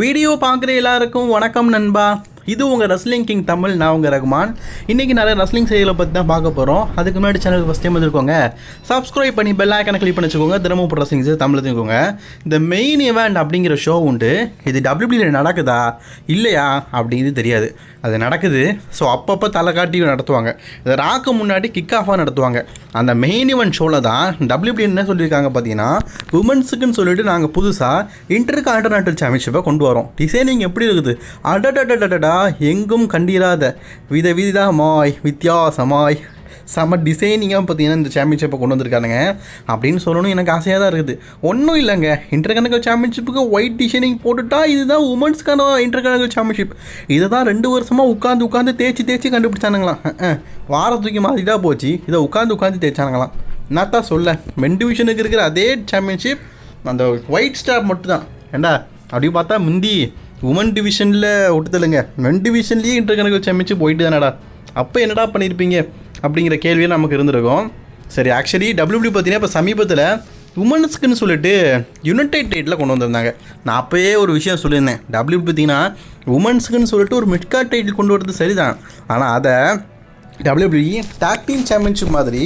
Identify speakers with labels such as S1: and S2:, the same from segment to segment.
S1: Video பார்க்குற எல்லாருக்கும் வணக்கம் நண்பா. இது உங்கள் ரஸ்லிங் கிங் தமிழ் நான் உங்கள் ரகுமான். இன்றைக்கி நிறைய ரஸ்லிங் செய்திகளை பற்றி தான் பார்க்க போகிறோம் அதுக்கு முன்னாடி சேனல் ஃபஸ்ட் டைம் வந்துருக்கோங்க. சப்ஸ்கிரைப் பண்ணி பெல் ஐக்கனை கிளிக் பண்ணி வச்சுக்கோங்க. தினமும் போடுற ரஸ்லிங் தமிழ் தெரிஞ்சுக்கோங்க இந்த மெயின் இவெண்ட் அப்படிங்கிற ஷோ உண்டு. இது டபிள்யூபிள்யூ நடக்குதா? இல்லையா? அப்படிங்கிறது தெரியாது. அது நடக்குது. ஸோ அப்பப்போ தலை காட்டி நடத்துவாங்க. இது ராக்கு முன்னாடி கிக் ஆஃபாக நடத்துவாங்க. அந்த மெயின் இவன் ஷோவில் தான் டபிள்யூபி என்ன சொல்லியிருக்காங்க பார்த்தீங்கன்னா உமன்ஸுக்குன்னு சொல்லிட்டு நாங்கள் புதுசாக இன்டர் கான்டினென்டல் சாம்பியன்ஷிப்பை கொண்டு வரோம். டிசைனிங் எப்படி இருக்குது? அடடடடடா எங்கும் கண்டிராத வித விதமாய் வித்தியாசமாய் செம டிசைனிங்காக பார்த்தீங்கன்னா இந்த சாம்பியன்ஷிப்பை கொண்டு வந்திருக்கானுங்க. அப்படின்னு சொல்லணும் எனக்கு ஆசையாக தான் இருக்குது. ஒன்றும் இல்லைங்க. இன்டர் கணக்கல் சாம்பியன்ஷிப்புக்கு ஒயிட் டிசைனிங் போட்டுட்டா இதுதான் உமன்ஸ்க்கான இன்டர் கணக்கல் சாம்பியன்ஷிப் இதை தான் ரெண்டு வருஷமாக உட்காந்து உட்காந்து தேய்ச்சி தேய்ச்சி கண்டுபிடிச்சானுங்களாம். அஹ், வார தூக்கி மாற்றிட்டா போச்சு. இதை உட்காந்து உட்காந்து தேய்ச்சானுங்களாம். நான் தான் சொல்ல? மென் டிவிஷனுக்கு இருக்கிற அதே சாம்பியன்ஷிப் அந்த ஒயிட் ஸ்டார் மட்டும்தான். ஏண்டா? அப்படி பார்த்தா முந்தி உமன் டிவிஷனில் விட்டுதலுங்க மென் டிவிஷன்லேயே இன்டர் கணக்கு சாம்பியன்ஷிப் போயிட்டு தானடா அப்போ என்னடா பண்ணியிருப்பீங்க அப்படிங்கிற கேள்வியில் நமக்கு இருந்திருக்கும். சரி ஆக்சுவலி டபிள்யூபிள்யூ பார்த்தீங்கன்னா இப்போ சமீபத்தில் உமன்ஸ்க்குன்னு சொல்லிட்டு யுனைடெட் டைட்டில் கொண்டு வந்திருந்தாங்க. நான் அப்போயே ஒரு விஷயம் சொல்லியிருந்தேன். டபிள்யூ பார்த்தீங்கன்னா உமன்ஸுக்குன்னு சொல்லிட்டு ஒரு மிட்கார்ட் டைட்டில் கொண்டு வரது சரிதான். ஆனால் அதை டபிள்யூபிள்யூ டாக் டீம் சாம்பியன்ஷிப் மாதிரி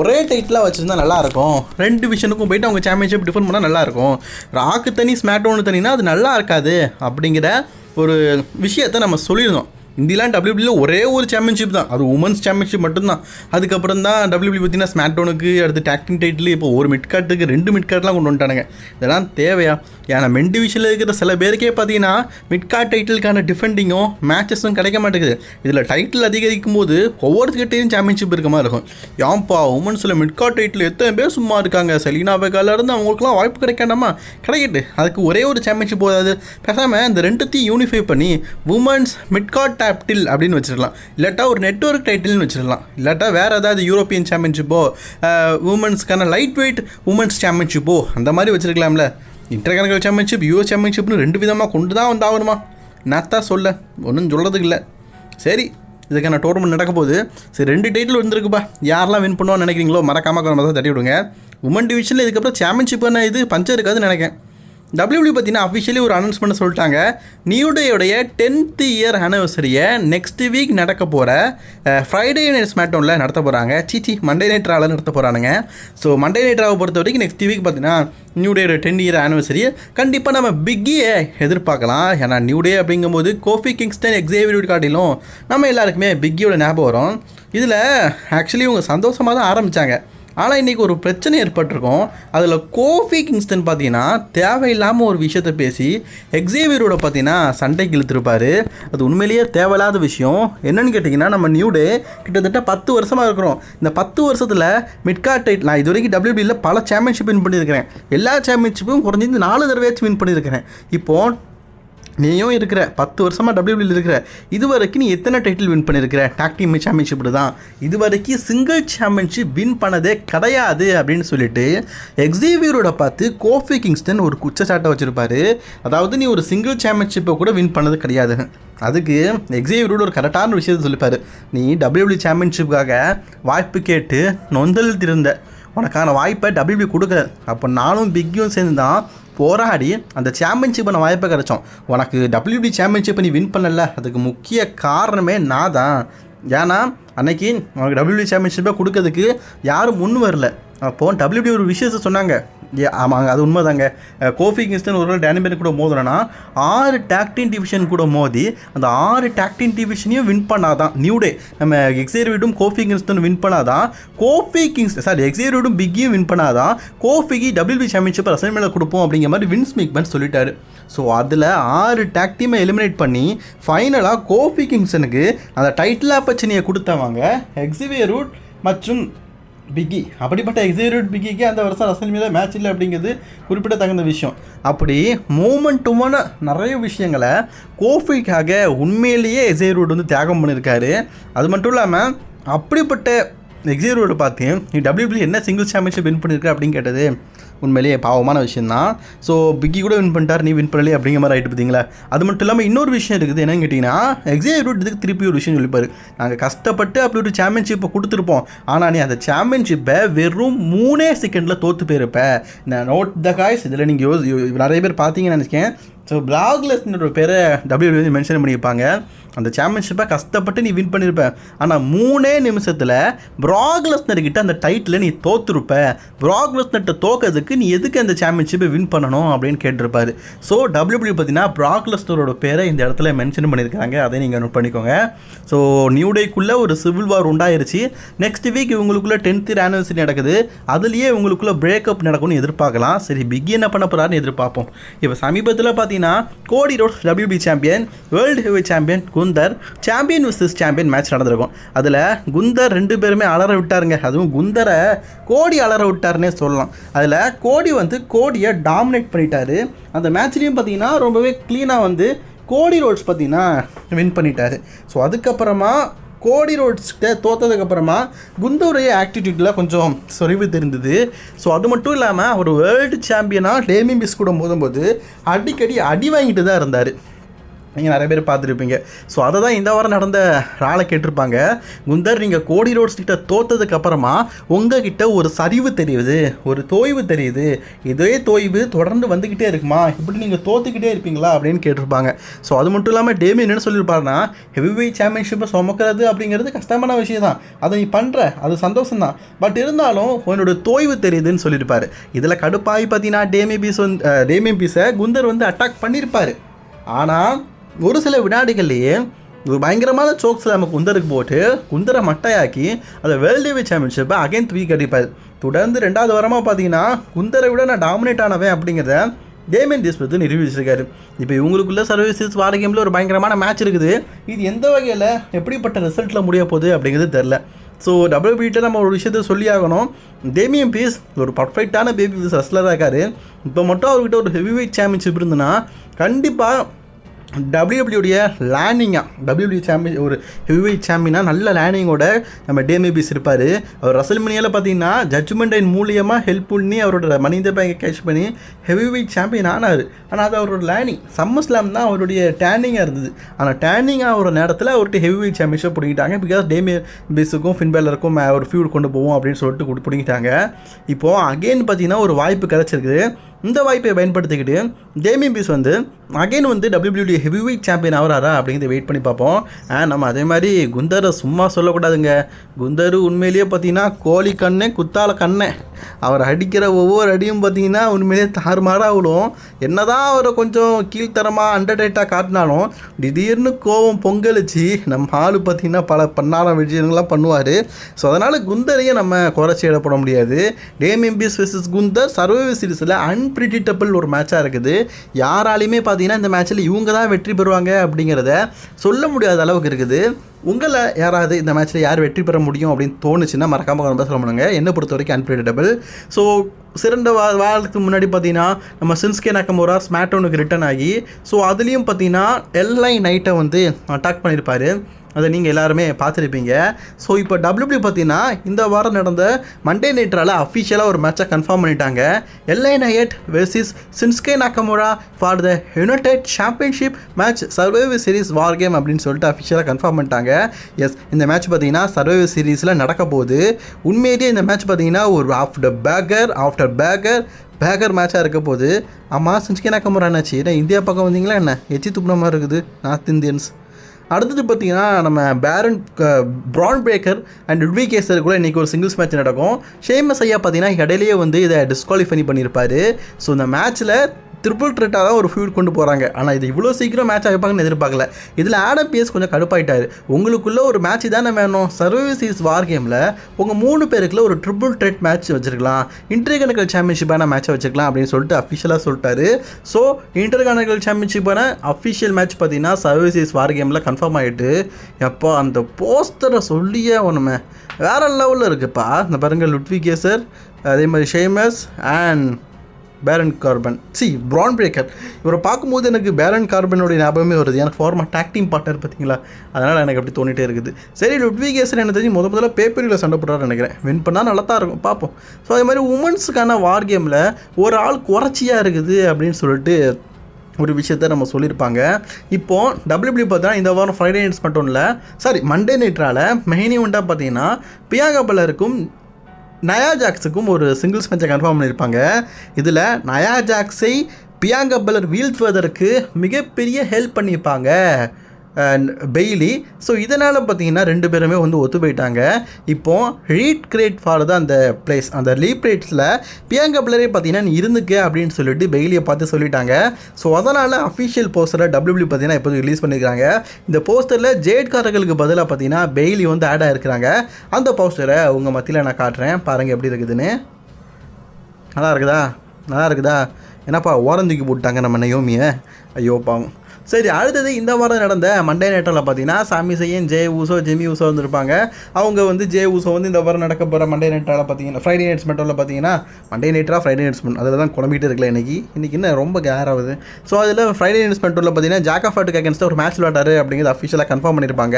S1: ஒரே டைட்டிலாக வச்சுருந்தா நல்லாயிருக்கும். ரெண்டு விஷனுக்கும் போயிட்டு அவங்க சாம்பியன்ஷிப் டிஃபன் பண்ணால் நல்லாயிருக்கும். ராக்கு தனி ஒன்று தனினா அது நல்லா இருக்காது அப்படிங்கிற ஒரு விஷயத்தை நம்ம சொல்லியிருந்தோம். இந்தியெலாம் டபிள்யூபிள்யூ ஒரே ஒரு சாம்பியன்ஷிப் தான். அது உமன்ஸ் சாம்பியன்ஷிப் மட்டும்தான். அதுக்கப்புறம் தான் டபிள்யூபிள்யூ பார்த்தீங்கன்னா ஸ்மாட்டோனுக்கு அடுத்து டேக்டிங் டைட்டில் இப்போ ஒரு மிட்காட்டுக்கு ரெண்டு மிட்கார்ட்லாம் கொண்டு வந்துட்டானுங்க. இதெல்லாம் தேவையா? ஏன்னா மென் டிவிஷனில் இருக்கிற சில பேருக்கே பார்த்தீங்கன்னா மிட்கார்ட் டைட்டிலுக்கான டிஃபெண்டிங்கும் மேட்சஸும் கிடைக்க மாட்டேங்குது. இதில் டைட்டில் அதிகரிக்கும் போது ஒவ்வொருத்துக்கிட்டையும் சாம்பியன்ஷிப் இருக்க மாதிரி இருக்கும். ஏன்பா உமன்ஸில் மிட்கார்ட் டைட்டில் எத்தனை பேர் சும்மா இருக்காங்க? செலினா பேக்கால இருந்து அவங்களுக்குலாம் வாய்ப்பு கிடைக்காண்டாமா கிடைக்கட்டு. அதுக்கு ஒரே ஒரு சாம்பியன்ஷிப் போதாது. பேசாமல் இந்த ரெண்டுத்தையும் யூனிஃபை பண்ணி உமன்ஸ் மிட்கார்ட் டைட்டில் அப்படின்னு வச்சிடலாம். இல்லாட்டா ஒரு நெட்வொர்க் டைட்டில்னு வச்சிடலாம். இல்லாட்டா வேறு ஏதாவது யூரோப்பியன் சாம்பியன்ஷிப்போ உமன்ஸ்க்கான லைட் வெயிட் உமன்ஸ் சாம்பியன்ஷிப்போ அந்த மாதிரி வச்சுருக்கலாம்ல. இன்டர் கணக்கல் சாம்பியன்ஷிப் யூஎஸ் சாம்பியன்ஷிப்னு ரெண்டு விதமாக கொண்டு தான் வந்து ஆகணுமா நான் தான் சொல்ல? ஒன்றும் சொல்கிறதுக்கு இல்லை. சரி இதுக்கான டோர்னமெண்ட் நடக்க போகுது. சரி ரெண்டு டைட்டில் வந்துருக்குப்பா. யாரெல்லாம் வின் பண்ணுவான்னு நினைக்கிறீங்களோ மறக்காமல் தான் தட்டி விடுங்க. உமன் டிவிஷனில் இதுக்கப்புறம் சாம்பியன்ஷிப்பான இது? பஞ்சம் இருக்காதுன்னு நினைக்கிறேன். டபிள்யூபிள்யூ பார்த்தீங்கன்னா அஃபிஷியலி ஒரு அனௌன்ஸ்மெண்ட் சொல்லிட்டாங்க. நியூ டேயோடைய டென்த் இயர் அனிவர்சரியை நெக்ஸ்ட் வீக் நடக்க போகிற ஃப்ரைடே நைட் ஸ்மேட்டோனில் நடத்த போகிறாங்க சீச்சி மண்டே நைட் ராவில் நடத்த போகிறானுங்க ஸோ மண்டே நைட் ட்ராவை பொறுத்த வரைக்கும் நெக்ஸ்ட் வீக் பார்த்தீங்கன்னா நியூ டேயோட டென் இயர் ஆனிவர்சரி கண்டிப்பாக நம்ம பிக்கியை எதிர்பார்க்கலாம். ஏன்னா நியூ டே அப்படிங்கும்போது கோஃபி கிங்ஸ்டன் எக்ஸேவியூட் காட்டிலும் நம்ம எல்லாருக்குமே பிக்கியோட ஞாபகம் வரும். இதில் ஆக்சுவலி இவங்க சந்தோஷமாக தான் ஆரம்பித்தாங்க ஆனால் இன்றைக்கி ஒரு பிரச்சனை ஏற்பட்டிருக்கும். அதில் கோஃபி கிங்ஸ்டன் பார்த்தீங்கன்னா தேவையில்லாமல் ஒரு விஷயத்தை பேசி எக்ஸேவியரோட பார்த்தீங்கன்னா சண்டைக்கு இழுத்துருப்பாரு. அது உண்மையிலேயே தேவையில்லாத விஷயம். என்னென்னு கேட்டிங்கன்னா நம்ம நியூ டே கிட்டத்தட்ட பத்து வருஷமாக இருக்கிறோம். இந்த பத்து வருஷத்தில் மிட்கார்ட் டைட் நான் இது வரைக்கும் டபிள்யூபியில் பல சாம்பியன்ஷிப் வின் பண்ணியிருக்கிறேன். எல்லா சாம்பியன்ஷிப்பும் குறைஞ்சது நாலு தடவையாச்சும் வின் பண்ணியிருக்கிறேன். இப்போது நீயும் இருக்கிற பத்து வருஷமாக டபிள்யூபிள்யூ இருக்கிற இது வரைக்கும் நீ எத்தனை டைட்டில் வின் பண்ணியிருக்கிற டாக் டீம் சாம்பியன்ஷிப் தான். இது வரைக்கும் சிங்கிள் சாம்பியன்ஷிப் வின் பண்ணதே கிடையாது அப்படின்னு சொல்லிட்டு எக்ஸேவியரோட பார்த்து கோஃபி கிங்ஸ்டன் ஒரு குற்றச்சாட்டை வச்சுருப்பாரு. அதாவது நீ ஒரு சிங்கிள் சாம்பியன்ஷிப்பை கூட வின் பண்ணது கிடையாது. அதுக்கு எக்ஸேவியரோட ஒரு கரெக்டான விஷயத்தை சொல்லிப்பார். நீ டபிள்யூபிள்யூ சாம்பியன்ஷிப்புக்காக வாய்ப்பு கேட்டு நொந்தல் திருந்த உனக்கான வாய்ப்பை டபிள்யூபி கொடுக்கல. அப்போ நானும் பிக்கியும் சேர்ந்து தான் போராடி அந்த சாம்பியன்ஷிப்பை நான் வாய்ப்பை கிடச்சோம். உனக்கு டபிள்யூபி சாம்பியன்ஷிப்பை நீ வின் பண்ணல. அதுக்கு முக்கிய காரணமே நான் தான் ஏன்னா அன்னைக்கு உனக்கு டபிள்யூபி சாம்பியன்ஷிப்பை கொடுக்கறதுக்கு யாரும் முன் வரல. அப்போது டபிள்யூபி ஒரு விஷயத்தை சொன்னாங்க. ஆமாங்க அது உண்மைதாங்க. அஹ் கோஃபி கிங்ஸ்டன் ஒரு டேனிபேர் கூட மோதுனா ஆறு டாக்டின் டிவிஷன் கூட மோதி அந்த ஆறு டாக்டின் டிவிஷனையும் வின் பண்ணாதான். நியூ டே நம்ம எக்ஸேரிவிடும் கோஃபி கிங்ஸ்டன் வின் பண்ணாதான். கோஃபி கிங்ஸ் சாரி எக்ஸேரிவிடும் பிக்கியும் வின் பண்ணாதான். கோஃபிக்கு டபிள்யூபி சாம்பியன்ஷிப் அசைன்மெண்ட்டில் கொடுப்போம் அப்படிங்கிற மாதிரி வின்ஸ் மேக்மேன் சொல்லிட்டாரு. ஸோ அதில் ஆறு டேக் டீமை எலிமினேட் பண்ணி ஃபைனலாக கோஃபி கிங்ஸனுக்கு அந்த டைட்டில் ஆப்பர்ச்சுனியை கொடுத்தவங்க எக்ஸிவியர் மற்றும் பிக்கி அப்படிப்பட்ட எக்ஸிக்யூட் பிக்கிக்கு அந்த வருஷம் ரசல் மீது மேட்ச் இல்லை அப்படிங்கிறது குறிப்பிடத்தகுந்த விஷயம். அப்படி மூமெண்ட்டுமான நிறைய விஷயங்களை கோஃபிக்காக உண்மையிலேயே எக்ஸிக்யூட் வந்து தியாகம் பண்ணியிருக்காரு. அது மட்டும் இல்லாமல் அப்படிப்பட்ட எக்ஸிக்யூட் பார்த்து நீ டபிள்யூபிள்யூ என்ன சிங்கிள் சாம்பியன்ஷிப் வின் பண்ணியிருக்க அப்படின்னு கேட்டது உண்மையிலேயே பாவமான விஷயந்தான் ஸோ பிக்கி கூட வின் பண்ணிட்டார் நீ வின் பண்ணலையே அப்படிங்கிற மாதிரி ஆகிட்டு பார்த்தீங்களா அது மட்டும் இல்லாமல் இன்னொரு விஷயம் இருக்குது என்னன்னு கேட்டிங்கன்னா எக்ஸாம் ரூட் இதுக்கு திருப்பி ஒரு விஷயம் சொல்லிப்பார். நாங்கள் கஷ்டப்பட்டு அப்படி ஒரு சாம்பியன்ஷிப்பை கொடுத்துருப்போம். ஆனால் நீ அந்த சாம்பியன்ஷிப்பை வெறும் மூணே செகண்டில் தோற்று போயிருப்ப. நான் நோட் த காய்ஸ் இதில் நீங்கள் யோசி நிறைய பேர் பார்த்தீங்கன்னு நினச்சிக்கேன். ஸோ பிளாக்லெஸ்னோட பேரை டபிள்யூடபிள்யூ மென்ஷன் பண்ணியிருப்பாங்க. அந்த சாம்பியன்ஷிப்பை கஷ்டப்பட்டு நீ வின் பண்ணியிருப்பேன் ஆனால் மூணே நிமிஷத்தில் ப்ராக்லெஸ்னர்கிட்ட அந்த டைட்டில் நீ தோத்துருப்ப. ப்ராக்லெஸ்னர்கிட்ட தோக்கிறதுக்கு நீ எதுக்கு அந்த சாம்பியன்ஷிப்பை வின் பண்ணணும் அப்படின்னு கேட்டிருப்பார். ஸோ டபிள்யூபிள்யூ பார்த்தீங்கன்னா ப்ராக்லெஸ்னரோட பேரை இந்த இடத்துல மென்ஷன் பண்ணியிருக்காங்க. அதை நீங்கள் நோட் பண்ணிக்கோங்க. ஸோ நியூ டேக்குள்ளே ஒரு சிவில் வார் உண்டாயிருச்சு. நெக்ஸ்ட் வீக் இவங்களுக்குள்ளே டென்த் ஆனிவர்சரி நடக்குது. அதுலேயே இவங்களுக்குள்ளே பிரேக்கப் நடக்கும்னு எதிர்பார்க்கலாம். சரி பிக் என்ன பண்ண போகிறாருன்னு எதிர்பார்ப்போம். இப்போ சமீபத்தில் பார்த்தீங்கன்னா Cody Rhodes WB champion world heavy champion Gunther champion versus champion match நடந்திருக்கும். அதில் குந்தர் ரெண்டு பேருமே அலற விட்டாருங்க. அதுவும் குந்தரை கோடி அலற விட்டாருன்னே சொல்லலாம். அதில் கோடி வந்து கோடியை டாமினேட் பண்ணிட்டாரு. அந்த மேட்ச்லேயும் பார்த்தீங்கன்னா ரொம்பவே க்ளீனாக வந்து கோடி ரோட்ஸ் பார்த்தீங்கன்னா வின் பண்ணிட்டாரு. ஸோ அதுக்கப்புறமா கோடி ரோட்ஸ்கிட்ட தோத்ததுக்கப்புறமா குந்தூரைய ஆக்டிடியூட்டில் கொஞ்சம் சொறிவு தெரிந்தது. ஸோ அது மட்டும் இல்லாமல் அவர் வேர்ல்டு சாம்பியனாக டேமி பிஸ் கூட மோதும்போது அடிக்கடி அடி வாங்கிட்டு தான் இருந்தார். நீங்கள் நிறைய பேர் பார்த்துருப்பீங்க. ஸோ அதை தான் இந்த வாரம் நடந்த ராலை கேட்டிருப்பாங்க. குந்தர் நீங்கள் கோடி ரோட்ஸ் கிட்ட தோத்ததுக்கப்புறமா உங்ககிட்ட ஒரு சரிவு தெரியுது ஒரு தோய்வு தெரியுது. இதே தோய்வு தொடர்ந்து வந்துக்கிட்டே இருக்குமா? இப்படி நீங்கள் தோத்துக்கிட்டே இருப்பீங்களா? அப்படின்னு கேட்டிருப்பாங்க. ஸோ அது மட்டும் இல்லாமல் டேமி என்ன சொல்லியிருப்பாருன்னா ஹெவி சாம்பியன்ஷிப்பை சுமக்கிறது அப்படிங்கிறது கஷ்டமான விஷயம் தான் அதை நீ பண்ணுற அது சந்தோஷம் தான் பட் இருந்தாலும் உன்னோட தோய்வு தெரியுதுன்னு சொல்லியிருப்பார். இதில் கடுப்பாகி பார்த்தீங்கன்னா டேமி பீஸ் வந்து டேமி பீஸை குந்தர் வந்து அட்டாக் பண்ணியிருப்பார். ஆனால் ஒரு சில வினாடிகள்லேயே ஒரு பயங்கரமான சோக்ஸில் நம்ம குந்தருக்கு போட்டு குந்தரை மட்டையாக்கி அதை வேர்ல்டு டிவி சாம்பியன்ஷிப்பை அகைன் தூக்கி அடிப்பார் தொடர்ந்து ரெண்டாவது வாரமாக பார்த்தீங்கன்னா குந்தரை விட நான் டாமினேட் ஆனவன் அப்படிங்கிறத டேமன் டிஸ்பத்து நிரூபிச்சிருக்காரு. இப்போ இவங்களுக்குள்ள சர்வீசஸ் வார கேமில் ஒரு பயங்கரமான மேட்ச் இருக்குது. இது எந்த வகையில் எப்படிப்பட்ட ரிசல்ட்டில் முடிய போகுது அப்படிங்கிறது தெரில ஸோ டபிள்யூபிகிட்ட நம்ம ஒரு விஷயத்த சொல்லி ஆகணும். டேமியம் பீஸ் ஒரு பர்ஃபெக்டான பேபி பீஸ் ரஸ்லராக இருக்காரு. இப்போ மட்டும் அவர்கிட்ட ஒரு ஹெவி வெயிட் சாம்பியன்ஷிப் இருந்துன்னா கண்டிப்பாக டபிள்யூபிள்யூடைய லேண்டிங்காக டபிள்யூபிள்யூ சாம்பியன் ஒரு ஹெவிவெயிட் சாம்பியனாக நல்ல லேண்டிங்கோட நம்ம டேமேபிஸ் இருப்பார். அவர் ரசல்மனியால் பார்த்தீங்கன்னா ஜட்ஜ்மெண்ட் மூலியமாக ஹெல்ப் பண்ணி அவரோட மனித பேங்கை கேட்ச் பண்ணி ஹெவிவெயிட் சாம்பியன் ஆனார். ஆனால் அது அவரோட லேண்டிங் சம்மர் ஸ்லாம் தான் அவருடைய டேனிங்காக இருந்தது. ஆனால் டேனிங்காக ஒரு நேரத்தில் அவர்கிட்ட ஹெவிவெயிட் சாம்பியன்ஷிப் பிடிக்கிட்டாங்க பிகாஸ் டேமே பேஸுக்கும் ஃபின்பேலருக்கும் ஒரு ஃபியூட் கொண்டு போவோம் அப்படின்னு சொல்லிட்டு பிடிக்கிட்டாங்க இப்போது அகெயின் பார்த்தீங்கன்னா ஒரு வாய்ப்பு கிடச்சிருக்குது. இந்த வாய்ப்பை பயன்படுத்திக்கிட்டு டேமி பீஸ் வந்து அகைன் வந்து டபிள்யூபிள்யூ ஹெவி வெயிட் சாம்பியன் ஆகிறாரா அப்படிங்கிறத வெயிட் பண்ணி பார்ப்போம். நம்ம அதே மாதிரி குந்தரை சும்மா சொல்லக்கூடாதுங்க. குந்தரு உண்மையிலேயே பார்த்தீங்கன்னா கோழி கண்ணே குத்தால கண்ணே. அவர் அடிக்கிற ஒவ்வொரு அடியும் பார்த்தீங்கன்னா உண்மையிலேயே தாறுமாறாக விடும் என்னதான் அவரை கொஞ்சம் கீழ்த்தரமாக அண்டர்டைட்டாக காட்டினாலும் திடீர்னு கோவம் பொங்கலிச்சு நம்ம ஆள் பார்த்தீங்கன்னா பல பன்னாரம் விஷயங்கள்லாம் பண்ணுவார். ஸோ அதனால் குந்தரையே நம்ம குறைச்சி இடப்பட முடியாது. டேமியம் பீஸ் குந்தர் சர்வைவ் சீரிஸில் அன்பிரிடிக்டபிள் ஒரு மேட்சாக இருக்குது. யாராலையுமே பார்த்தீங்கன்னா இந்த மேட்ச்சில் இவங்க தான் வெற்றி பெறுவாங்க அப்படிங்கிறத சொல்ல முடியாத அளவுக்கு இருக்குது. உங்களை யாராவது இந்த மேட்ச்சில் யார் வெற்றி பெற முடியும் அப்படின்னு தோணுச்சுன்னா மறக்காமல் ரொம்ப சொல்ல பண்ணுங்க என்னை பொறுத்த வரைக்கும் அன்பிரிடிக்டபிள் ஸோ சிறந்த வா வாரத்துக்கு முன்னாடி பார்த்தீங்கன்னா நம்ம சின்ஸ்கே நக்கமோரா ஸ்மாட்டோனுக்கு ரிட்டர்ன் ஆகி ஸோ அதுலேயும் பார்த்தீங்கன்னா எல்ஐ நைட்டை வந்து அட்டாக் பண்ணியிருப்பார் அதை நீங்கள் எல்லாருமே பார்த்துருப்பீங்க. ஸோ இப்போ டபிள்யூபிள்யூ பார்த்தீங்கன்னா இந்த வாரம் நடந்த மண்டே நைட்ரால் அஃபிஷியலாக ஒரு மேட்சை கன்ஃபார்ம் பண்ணிட்டாங்க. LA Knight versus Shinsuke Nakamura for the united championship match survive series war game அப்படின்னு சொல்லிட்டு அஃபிஷியலாக கன்ஃபார்ம் பண்ணிட்டாங்க. எஸ் இந்த மேட்ச் பார்த்தீங்கன்னா சர்வைவ் சீரிஸில் நடக்க போகுது. உண்மையிலேயே இந்த மேட்ச் பார்த்தீங்கன்னா ஒரு ஆஃப்டர் பேக்கர் ஆஃப்டர் பேக்கர் பேக்கர் மேட்சாக இருக்க போது ஆமாம் சின்ஸ்கே நாக்கமோரா என்னாச்சு? ஏன்னா இந்தியா பக்கம் வந்தீங்களா என்ன? எச்சி துப்புன மாதிரி இருக்குது நார்த் இந்தியன்ஸ் அடுத்தது பார்த்தீங்கன்னா நம்ம Baron Bron Breakker and Ludwig Kaiser கூட இன்றைக்கி ஒரு சிங்கிள்ஸ் மேட்ச் நடக்கும். ஷேமஸ் ஐயா பார்த்தீங்கன்னா இடையிலேயே வந்து இதை டிஸ்குவாலிஃபை பண்ணியிருப்பார். ஸோ இந்த மேட்ச்சில் ட்ரிபிள் த்ரெட்டாக தான் ஒரு ஃபியூட் கொண்டு போகிறாங்க ஆனால் இது இவ்வளோ சீக்கிரம் மேட்ச் ஆகிப்பாங்கன்னு எதிர்பார்க்கல. இதில் ஆடம் பிஎஸ் கொஞ்சம் கடுப்பாயிட்டாரு. உங்களுக்குள்ள ஒரு மேட்ச் தானே வேணும்? சர்வீஸ் சீரிஸ் வார் கேமில் உங்கள் மூணு பேருக்குள்ள ஒரு ட்ரிபிள் த்ரெட் மேட்ச் வச்சிருக்கலாம். இன்டர்கனக்கல் சாம்பியன்ஷிப்பான மேட்சை வச்சுக்கலாம் அப்படின்னு சொல்லிட்டு அஃபிஷியலாக சொல்லிட்டாரு. ஸோ இன்டர்கனக்கல் சாம்பியன்ஷிப்பான அஃபிஷியல் மேட்ச் பார்த்தீங்கன்னா சர்வீஸ் சீரிஸ் வார் கேமில் கன்ஃபார்ம் ஆகிட்டு எப்போ அந்த போஸ்டரை சொல்லியே ஒன்றுமே வேற லெவலில் இருக்குப்பா. இந்த பாருங்கள் லுட்வி கேசர் அதே மாதிரி ஷேமஸ் அண்ட் பேரன் கார்பன் சி ப்ரான் பிரேக்கர் இவரை பார்க்கும்போது எனக்கு பேரன் கார்பனுடைய ஞாபகமே வருது. எனக்கு ஃபார்மா டாக்டிங் டீம் பார்ட்னர் பார்த்தீங்களா? அதனால் எனக்கு அப்படி தோணிட்டே இருக்குது. சரி லுட்விகேசன் என்ன தெரிஞ்சு முத முதல்ல பேப்பரில் சண்டை போடுறாரு நினைக்கிறேன். வின் பண்ணால் நல்லா தான் இருக்கும். பார்ப்போம். ஸோ அதே மாதிரி உமன்ஸுக்கான வார் கேமில் ஒரு ஆள் குறைச்சியாக இருக்குது அப்படின்னு சொல்லிட்டு ஒரு விஷயத்த நம்ம சொல்லியிருப்பாங்க. இப்போ டபிள்யூபிள்யூ பார்த்தா இந்த வாரம் ஃப்ரைடே நைட்ஸ் மட்டும் இல்லை சாரி மண்டே நைட்ரால மெயினி இவெண்ட்டாக பார்த்தீங்கன்னா பியாகா பலருக்கும் நயா ஜாக்ஸுக்கும் ஒரு சிங்கிள்ஸ் மேட்சை கன்ஃபார்ம் பண்ணியிருப்பாங்க. இதில் நயா ஜாக்ஸை பியாங்கா பலர் வீழ்த்துவதற்கு மிகப்பெரிய ஹெல்ப் பண்ணியிருப்பாங்க. பெய்லி ஸோ இதனால் பார்த்தீங்கன்னா ரெண்டு பேருமே வந்து ஒத்து போயிட்டாங்க இப்போது ரீட் கிரேட் ஃபார் தான் அந்த பிளேஸ் அந்த லீப் ரேட்ஸில் பியாங்கா பிள்ளரே பார்த்தீங்கன்னா நீ இருந்துக்க அப்படின்னு சொல்லிட்டு பெய்லியை பார்த்து சொல்லிட்டாங்க. ஸோ அதனால் அஃபிஷியல் போஸ்டரை டபிள்யூபிள்யூ பார்த்தீங்கன்னா இப்போ ரிலீஸ் பண்ணியிருக்காங்க இந்த போஸ்டரில் ஜேட்காரர்களுக்கு பதிலாக பார்த்தீங்கன்னா பெய்லி வந்து ஆட் ஆகிருக்கிறாங்க அந்த போஸ்டரை உங்கள் மத்தியில் நான் காட்டுறேன். பாருங்கள் எப்படி இருக்குதுன்னு. நல்லா இருக்குதா? நல்லா இருக்குதா? என்னப்பா ஓரந்துக்கி போட்டாங்க நம்ம நயோமியை. ஐயோ பாவம். சரி அடுத்தது இந்த வாரம் நடந்த மண்டே நேட்டில் பார்த்தீங்கன்னா Sami Zayn Jey Uso Jimmy Uso வந்திருப்பாங்க. அவங்க வந்து ஜே ஊசோ வந்து இந்த வாரம் நடக்க போகிற மண்டே நைட்டால் பார்த்தீங்கன்னா ஃப்ரைடே நைட்ஸ் மட்டும் பார்த்தீங்கன்னா மண்டே நைட்டா ஃப்ரைடே நைட்ஸ் அதில் தான் குழம்பிட்டு இருக்கல இன்னைக்கு. இன்றைக்கி இன்னும் ரொம்ப கேர் ஆகுது. ஸோ அதில் ஃப்ரைடே நைட்ஸ் மட்டும் பார்த்தீங்கன்னா ஜாக் ஆஃப் ஆட்டுக்கு அகேன்ஸ்டாக ஒரு மேட்ச் விளாட்டாரு அப்படிங்கிறது அஃபிஷியலாக கன்ஃபார்ம் பண்ணியிருப்பாங்க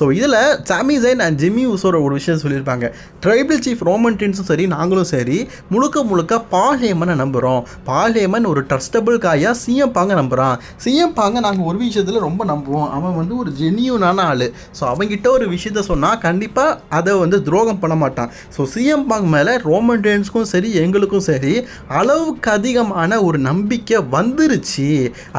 S1: ஸோ இதில் சாமி ஜெயின் அண்ட் ஜிம்மி ஊசோட ஒரு விஷயம் சொல்லியிருப்பாங்க. ட்ரைபிள் சீஃப் ரோமன் டீன்ஸும் சரி நாங்களும் சரி முழுக்க முழுக்க பாலேமனை நம்புகிறோம் பாலேமன் ஒரு ட்ரஸ்டபிள் காயாக சிஎம் பாங்க நம்புகிறான் சிஎம் பாங்க நாங்கள் ஒரு விஷயத்தில் ரொம்ப நம்புவோம். அவன் வந்து ஒரு ஜெனியூனான ஆள். ஸோ அவங்கிட்ட ஒரு விஷயத்த சொன்னால் கண்டிப்பாக அதை வந்து துரோகம் பண்ண மாட்டான். ஸோ சிஎம் பாங் மேலே ரோமன் டேன்ஸ்க்கும் சரி எங்களுக்கும் சரி அளவுக்கு அதிகமான ஒரு நம்பிக்கை வந்துருச்சு.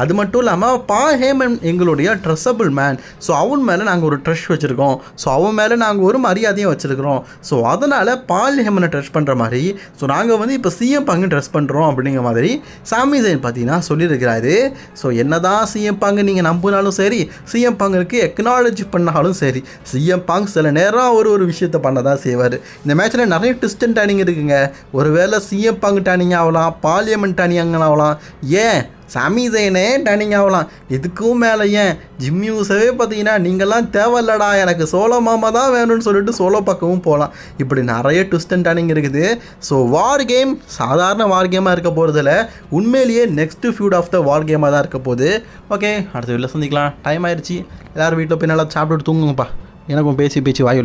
S1: அது மட்டும் இல்லாமல் பா ஹேமன் எங்களுடைய ட்ரெஸ்ஸபிள் மேன் ஸோ அவன் மேலே நாங்கள் ஒரு ட்ரெஷ் வச்சுருக்கோம். ஸோ அவன் மேலே நாங்கள் ஒரு மரியாதையும் வச்சுருக்கிறோம். ஸோ அதனால் பால் ஹேமனை ட்ரெஸ் பண்ணுற மாதிரி ஸோ நாங்கள் வந்து இப்போ சிஎம் பாங்கு ட்ரெஸ் பண்ணுறோம் அப்படிங்கிற மாதிரி சாமி ஜெயின் பார்த்தீங்கன்னா சொல்லியிருக்கிறாரு. ஸோ என்னதான் சிஎம் பாங்க நீங்கள் நம்பினாலும் சரி சிஎம் பாங்குக்கு எக்னாலஜி பண்ணாலும் சரி சிஎம் பாங் சில நேரம் ஒரு ஒரு விஷயத்தை பண்ண தான் செய்வார். இந்த மேட்ச்சில் நிறைய ட்விஸ்ட் அண்ட் டேனிங் இருக்குங்க. ஒருவேளை சிஎம் பாங்கு டேனிங் ஆகலாம் பார்லியமெண்ட் டேனிங் ஆகலாம். ஏன்? சாமி ஜெயனே டேனிங் ஆகலாம் இதுக்கும் மேலே ஏன்? ஜிம் யூஸவே பார்த்தீங்கன்னா நீங்கள்லாம் தேவையில்லடா எனக்கு சோலோ மாமா தான் வேணும்னு சொல்லிட்டு சோலோ பக்கமும் போகலாம். இப்படி நிறைய ட்விஸ்ட் அண்ட் டேனிங் இருக்குது. ஸோ வார் கேம் சாதாரண வார் கேமாக இருக்க போகிறதுல உண்மையிலேயே நெக்ஸ்ட் ஃபியூட் ஆஃப் த வார் கேமாக தான் இருக்க போகுது. ஓகே அடுத்த வீட்டில் சந்திக்கலாம். டைம் ஆயிடுச்சு. எல்லோரும் வீட்டில் போய் நல்லா சாப்பிட்டுட்டு தூங்குங்கப்பா. எனக்கும் பேசி பேசி வாய்